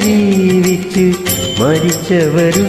ജീവിച്ച് മരിച്ചവരുണ്ടോ?